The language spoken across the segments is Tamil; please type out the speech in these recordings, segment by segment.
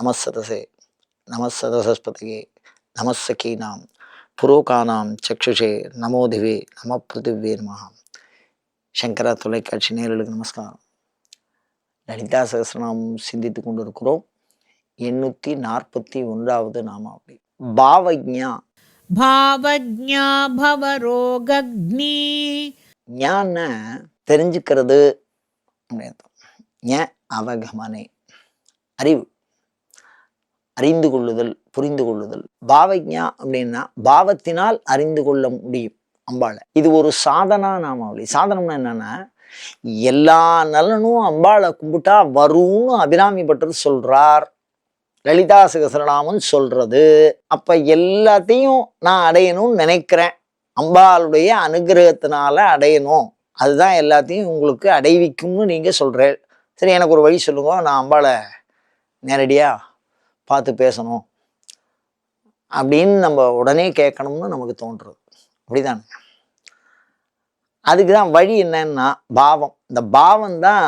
நமசதசே நமசதசஸ்பதிகே நமசகீனாம் புரோகானாம் சக்ஷுஷே நமோதிவே நம பிருத்திவே நமகாம் சங்கரா தொலைக்காட்சி நேரலுக்கு நமஸ்காரம். லலிதா சகசிரநாமம் சிந்தித்து கொண்டு இருக்கிறோம் எண்ணூற்றி நாற்பத்தி ஒன்றாவது நாம அப்படி பாவஜா பாவஜா பவரோகக்னி ஞான தெரிஞ்சுக்கிறது அப்படின்னு அவகமனை. அறிவு. அறிந்து கொள்ளுதல் புரிந்து கொள்ளுதல். பாவஜா அப்படின்னா பாவத்தினால் அறிந்து கொள்ள முடியும் அம்பாளை. இது ஒரு சாதனா நாமாவளி. சாதனம்னா என்னன்னா எல்லா நலனும் அம்பாளை கும்பிட்டா வரும்னு அபிராமி பட்டர் சொல்றார். லலிதா சகசரநாமன் சொல்றது. அப்ப எல்லாத்தையும் நான் அடையணும்னு நினைக்கிறேன். அம்பாளுடைய அனுகிரகத்தினால அடையணும். அதுதான் எல்லாத்தையும் உங்களுக்கு அடைவிக்கும்னு நீங்க சொல்றேன் சரி எனக்கு ஒரு வழி சொல்லுங்க. நான் அம்பாளை நேரடியாக பார்த்து பேசணும் அப்படின்னு நம்ம உடனே கேட்கணும்னு நமக்கு தோன்றுறது. அப்படிதானே? அதுக்கு தான் வழி என்னன்னா பாவம். இந்த பாவம் தான்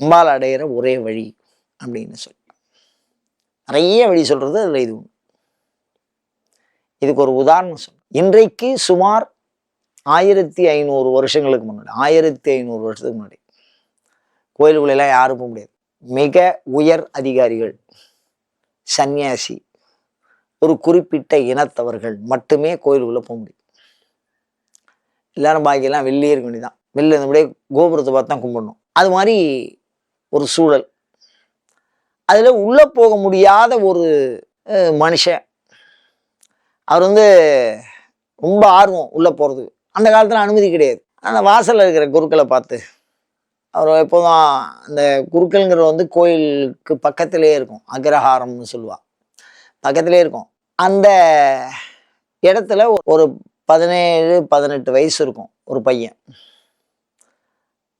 அம்பால் அடையிற ஒரே வழி அப்படின்னு சொல்லி. நிறைய வழி சொல்கிறது அதில் இது இதுக்கு ஒரு உதாரணம் சொல் இன்றைக்கு சுமார் ஆயிரத்தி ஐநூறு வருஷங்களுக்கு முன்னாடி ஆயிரத்தி ஐநூறு வருஷத்துக்கு முன்னாடி கோயிலுக்குள்ளெல்லாம் யாரும் போக முடியாது. மிக உயர் அதிகாரிகள். சன்னியாசி ஒரு குறிப்பிட்ட இனத்தவர்கள் மட்டுமே கோயிலுக்குள்ளே போக முடியும். எல்லாரும் பாக்கியெல்லாம் வெளியே இருக்க வேண்டியதான் வெளில இருந்தபடியே கோபுரத்தை பார்த்து தான் கும்பிடணும். அது மாதிரி ஒரு சூழல். அதில் உள்ளே போக முடியாத ஒரு மனுஷன். அவர் வந்து ரொம்ப ஆர்வம் உள்ளே போகிறதுக்கு அந்த காலத்தில் அனுமதி கிடையாது. அந்த வாசலில் இருக்கிற குருக்களை பார்த்து அவர் எப்போதும் அந்த குருக்கள்ங்கிற வந்து கோயிலுக்கு பக்கத்திலே இருக்கும். அக்ரஹாரம்னு சொல்லுவா. பக்கத்திலே இருக்கும். அந்த இடத்துல ஒரு பதினேழு பதினெட்டு வயசு இருக்கும் ஒரு பையன்.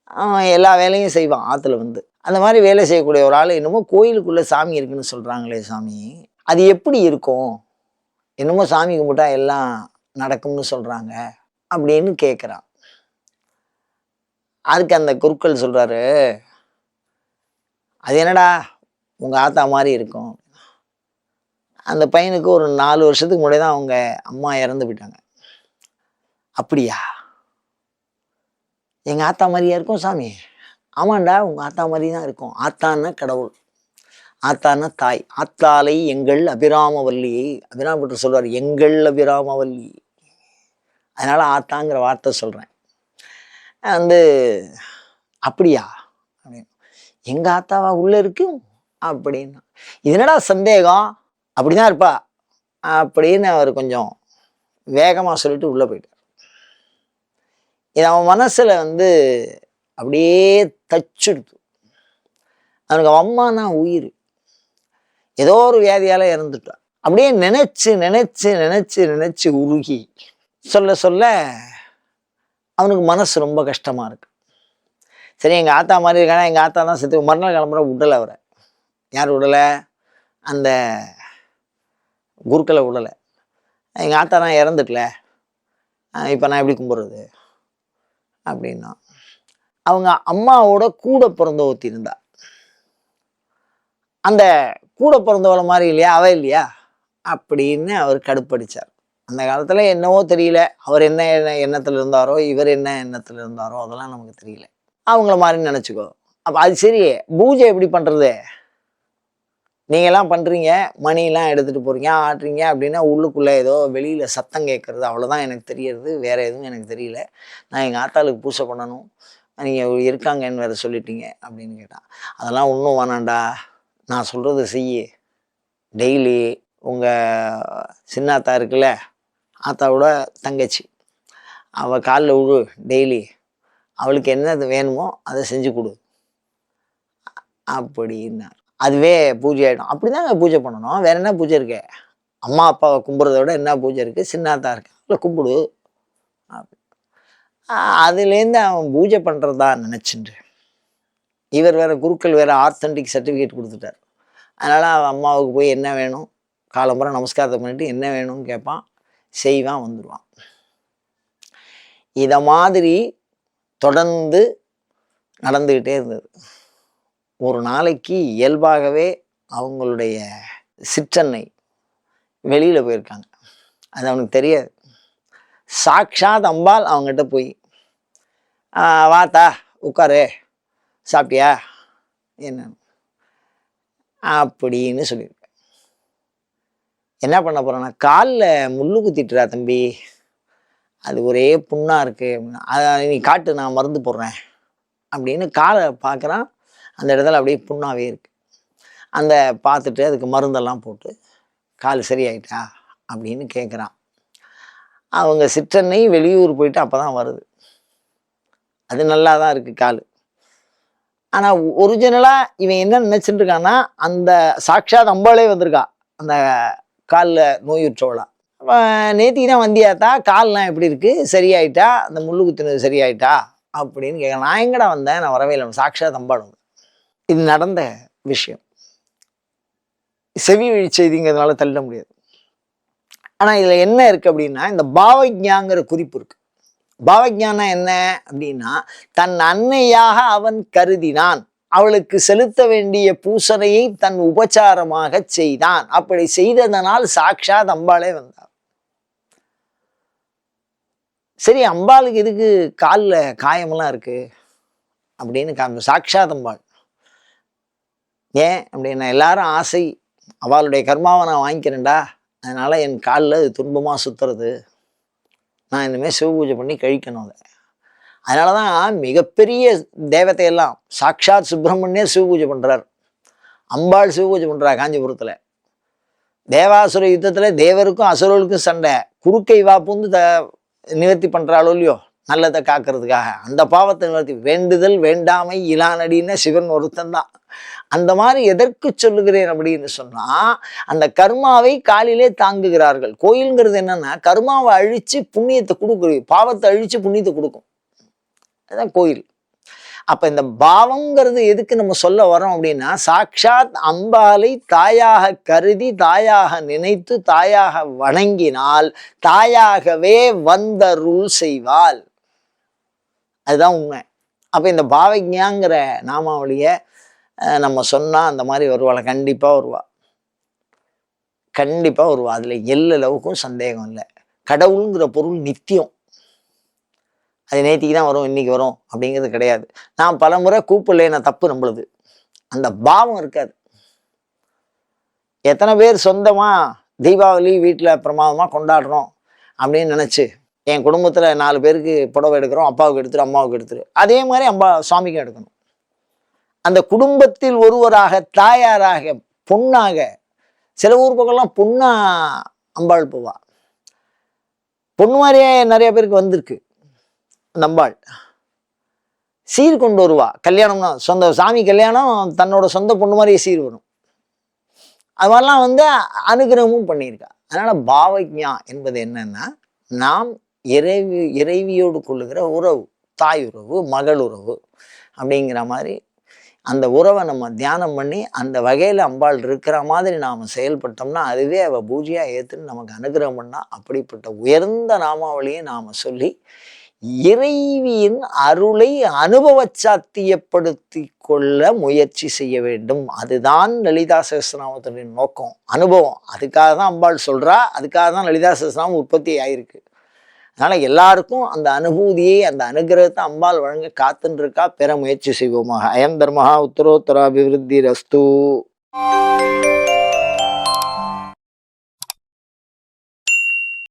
அவன் எல்லா வேலையும் செய்வான் ஆற்றுல வந்து. அந்த மாதிரி வேலை செய்யக்கூடிய ஒரு ஆள் என்னமோ கோயிலுக்குள்ளே சாமி இருக்குன்னு சொல்கிறாங்களே சாமி. அது எப்படி இருக்கும்? என்னமோ சாமி கும்பிட்டா எல்லாம் நடக்கும்னு சொல்கிறாங்க அப்படின்னு கேட்குறான் அதுக்கு அந்த குருக்கள் சொல்கிறாரு அது என்னடா? உங்கள் ஆத்தா மாதிரி இருக்கும். அந்த பையனுக்கு ஒரு நாலு வருஷத்துக்கு முன்னாடி தான் அவங்க அம்மா இறந்து போயிட்டாங்க. அப்படியா? எங்கள் ஆத்தா மாதிரியா இருக்கும் சாமி? ஆமாண்டா உங்கள் ஆத்தா மாதிரி தான் இருக்கும். ஆத்தான்னா கடவுள் ஆத்தான்னா தாய். ஆத்தாலை எங்கள் அபிராமவல்லியை அபிராமபட்டர் சொல்வார் எங்கள் அபிராமவல்லி. அதனால் ஆத்தாங்கிற வார்த்தை சொல்கிறேன் வந்து அப்படியா? அப்படின்னு. எங்கள் ஆத்தாவா உள்ளே இருக்கு? அப்படின்னா. இதனடா சந்தேகம்? அப்படிதான் இருப்பா. அப்படின்னு அவர் கொஞ்சம் வேகமாக சொல்லிட்டு உள்ளே போயிட்டார். இது அவன் மனசில் வந்து அப்படியே தச்சுடுது. அவனுக்கு அவன் அம்மா தான் உயிர். ஏதோ ஒரு வியாதியால் இறந்துட்டான். அப்படியே நினச்சி நினச்சி நினச்சி நினச்சி உருகி. சொல்ல சொல்ல அவனுக்கு மனசு ரொம்ப கஷ்டமாக இருக்குது சரி எங்கள் ஆத்தா மாதிரி இருக்கானா எங்கள் ஆத்தா தான் செத்து மறுநாள் கிளம்புற விடலை அவரை. யார் விடலை அந்த குருக்களை விடலை எங்கள் ஆத்தா தான் இறந்துட்டல. இப்போ நான் எப்படி கும்பிட்றது? அப்படின்னா அவங்க அம்மாவோட கூட பிறந்த ஒருத்தி இருந்தா. அந்த கூட பிறந்தவளை மாதிரி இல்லையா? அவ இல்லையா? அப்படின்னு அவர் கடுப்படிச்சார். அந்த காலத்தில் என்னவோ தெரியல. அவர் என்ன என்ன- எண்ணத்தில் இருந்தாரோ இவர் என்ன எண்ணத்தில் இருந்தாரோ அதெல்லாம் நமக்கு தெரியல. அவங்கள மாதிரி நினச்சிக்கோ. அப்போ அது சரி பூஜை எப்படி பண்ணுறது நீங்கள்லாம் பண்ணுறீங்க மணிலாம் எடுத்துகிட்டு போகிறீங்க ஆடுறீங்க அப்படின்னா உள்ளுக்குள்ளே ஏதோ வெளியில் சத்தம் கேட்குறது அவ்வளோதான் எனக்கு தெரியறது வேறு எதுவும் எனக்கு தெரியல. நான் எங்கள் ஆத்தாளுக்கு பூஜை பண்ணணும் நீங்கள் இருக்காங்கன்னு வேறு சொல்லிட்டீங்க அப்படின்னு கேட்டான். அதெல்லாம் ஒன்றும் வேணாண்டா நான் சொல்கிறது செய்யு. டெய்லி உங்கள் சின்னாத்தா இருக்குல்ல ஆத்தாவோட தங்கச்சி. அவள் காலில் விழு டெய்லி. அவளுக்கு என்ன வேணுமோ அதை செஞ்சு கொடு. அப்படின்னார். அதுவே பூஜை ஆகிடும் அப்படி தாங்க பூஜை பண்ணணும். வேற என்ன பூஜை இருக்கு? அம்மா அப்பாவை கும்பிட்றத விட என்ன பூஜை இருக்குது சின்னாத்தா இருக்கு. இல்லை கும்பிடு. அதுலேருந்து அவன் பூஜை பண்ணுறதா நினச்சிட்டு. இவர் வேறு குருக்கள் வேறு ஆர்த்தன்டிக் சர்டிஃபிகேட் கொடுத்துட்டார். அதனால் அவன் அம்மாவுக்கு போய் என்ன வேணும்? காலம்புற நமஸ்காரத்தை பண்ணிவிட்டு என்ன வேணும்னு கேட்பான். செய்வான் வந்துடுவான் இதை மாதிரி தொடர்ந்து நடந்துக்கிட்டே இருந்தது. ஒரு நாளைக்கு இயல்பாகவே அவங்களுடைய சிற்றன்னை வெளியில் போயிருக்காங்க. அது அவனுக்கு தெரியாது. சாக்ஷாத் அம்பாள் அவங்ககிட்ட போய் வாத்தா உட்காரு. சாப்பிட்டியா? என்ன அப்படின்னு சொல்லியிருக்கேன் என்ன பண்ண போறேன்னா காலில் முள்ளு குத்திட்டுறா தம்பி. அது ஒரே புண்ணாக இருக்குது அப்படின்னா அதை நீ காட்டு நான் மருந்து போடுறேன். அப்படின்னு காலை பார்க்குறான் அந்த இடத்துல அப்படியே புண்ணாகவே இருக்குது அந்த பார்த்துட்டு அதுக்கு மருந்தெல்லாம் போட்டு கால் சரியாயிட்டா அப்படின்னு கேட்குறான் அவங்க சிற்றன்னை வெளியூர் போயிட்டு அப்போ தான் வருது. அது நல்லா தான் இருக்குது கால் ஆனால் ஒரிஜினலாக இவன் என்ன நினச்சிட்டு இருக்கான்னா அந்த சாட்சாத் அம்பாலே வந்திருக்கா. அந்த காலில் நோயுற்றவளா. நேத்திக்கு தான் வந்தியாத்தா கால்லாம் எப்படி இருக்குது சரியாயிட்டா? அந்த முள்ளு குத்துனது சரியாயிட்டா? அப்படின்னு கேட்க நான் எங்கடா வந்தேன்? நான் வரவே இல்லை. சாட்சாத் தம்பாடும் இது நடந்த விஷயம். செவி செய்திங்கிறதுனால தள்ள முடியாது. ஆனால் இதில் என்ன இருக்குது அப்படின்னா இந்த பாவஜாங்கிற குறிப்பு இருக்குது பாவஜானா என்ன அப்படின்னா தன் அன்னையாக அவன் கருதினான். அவளுக்கு செலுத்த வேண்டிய பூசனையை தன் உபச்சாரமாக செய்தான். அப்படி செய்ததனால் சாக்ஷாத் அம்பாளே வந்தார். சரி அம்பாளுக்கு எதுக்கு காலில் காயமெல்லாம் இருக்கு? அப்படின்னு காமி சாக்ஷாத் அம்பாள். ஏன்? அப்படின்னா எல்லாரும் ஆசை. அவளுடைய கர்மாவை நான் வாங்கிக்கிறேன்டா. அதனால என் காலில் அது துன்பமாக சுத்துறது. நான் இனிமேல் சிவ பூஜை பண்ணி கழிக்கணும் அதை. அதனால தான் மிகப்பெரிய தேவதையெல்லாம் சாக்ஷாத் சுப்பிரமணியர் சிவ பூஜை பண்ணுறார் அம்பாள் சிவ பூஜை பண்ணுறா காஞ்சிபுரத்தில். தேவாசுர யுத்தத்தில் தேவருக்கும் அசுரர்களுக்கும் சண்டை. குறுக்கை வாப்புந்து த நிவர்த்தி பண்ணுறாளோ இல்லையோ? நல்லதை காக்கிறதுக்காக. அந்த பாவத்தை நிவர்த்தி வேண்டுதல் வேண்டாமை இலானடின்னு சிவன் ஒருத்தன் தான். அந்த மாதிரி எதற்கு சொல்லுகிறேன் அப்படின்னு சொன்னால் அந்த கர்மாவை காலிலே தாங்குகிறார்கள். கோயிலுங்கிறது என்னன்னா கர்மாவை அழித்து புண்ணியத்தை கொடுக்குறது பாவத்தை அழித்து புண்ணியத்தை கொடுக்கும். அதுதான் கோயில். அப்போ இந்த பாவம்ங்கிறது எதுக்கு நம்ம சொல்ல வரோம் அப்படின்னா சாக்ஷாத் அம்பாலை தாயாக கருதி தாயாக நினைத்து தாயாக வணங்கினால் தாயாகவே வந்தருள் செய்வாள். அதுதான் உண்மை. அப்போ இந்த பாவஜாங்கிற நாமாவளியை நம்ம சொன்னால் அந்த மாதிரி வருவாள். கண்டிப்பாக வருவா. கண்டிப்பாக வருவா. அதில் எல்லளவுக்கும் சந்தேகம் இல்லை. கடவுளுங்கிற பொருள் நித்தியம். அது நேற்றுக்கு தான் வரும் இன்னைக்கு வரும் அப்படிங்கிறது கிடையாது. நான் பல முறை கூப்பிடல தப்பு நம்மளுது அந்த பாவம் இருக்காது. எத்தனை பேர் சொந்தமாக தீபாவளி வீட்டில் பிரமாதமாக கொண்டாடுறோம் அப்படின்னு நினச்சி என் குடும்பத்தில் நாலு பேருக்கு புடவை எடுக்கிறோம் அப்பாவுக்கு எடுத்துரு அம்மாவுக்கு எடுத்துரு. அதே மாதிரி அம்பா சுவாமிக்கும் எடுக்கணும். அந்த குடும்பத்தில் ஒருவராக தாயாராக பொண்ணாக சில ஊர் பக்கம்லாம் பொண்ணா அம்பாள் போவா. பொண்ணு மாதிரியே நிறைய பேருக்கு வந்திருக்கு. நம்பாள். சீர் கொண்டு வருவா. கல்யாணம்னா சொந்த சாமி கல்யாணம் தன்னோட சொந்த பொண்ணு மாதிரியே சீர் வரும். அது மாதிரிலாம் வந்து அனுகிரகமும் பண்ணியிருக்கா. அதனால பாவஜா என்பது என்னன்னா நாம் இறைவி இறைவியோடு கொள்ளுகிற உறவு தாய் உறவு மகள் உறவு அப்படிங்கிற மாதிரி அந்த உறவை நம்ம தியானம் பண்ணி அந்த வகையில் அம்பாள் இருக்கிற மாதிரி நாம் செயல்பட்டோம்னா அதுவே அவள் பூஜையாக ஏற்றுன்னு நமக்கு அனுகிரகம் பண்ணால் அப்படிப்பட்ட உயர்ந்த நாமாவளியை நாம் சொல்லி இறைவியின் அருளை அனுபவ சாத்தியப்படுத்தி கொள்ள முயற்சி செய்ய வேண்டும். அதுதான் லலிதா சகஸ்ரநாமத்தினுடைய நோக்கம். அனுபவம். அதுக்காக தான் அம்பாள் சொல்றா. அதுக்காக தான் லலிதா சகஸ்ரநாமம் உற்பத்தி ஆயிருக்கு. அதனால எல்லாருக்கும் அந்த அனுபூதியை அந்த அனுகிரகத்தை அம்பாள் வழங்க காத்துருக்கா பெற முயற்சி செய்வோமாக. அயம் தர்மஹா உத்தரோத்தராபிவிருத்தி ரஸ்து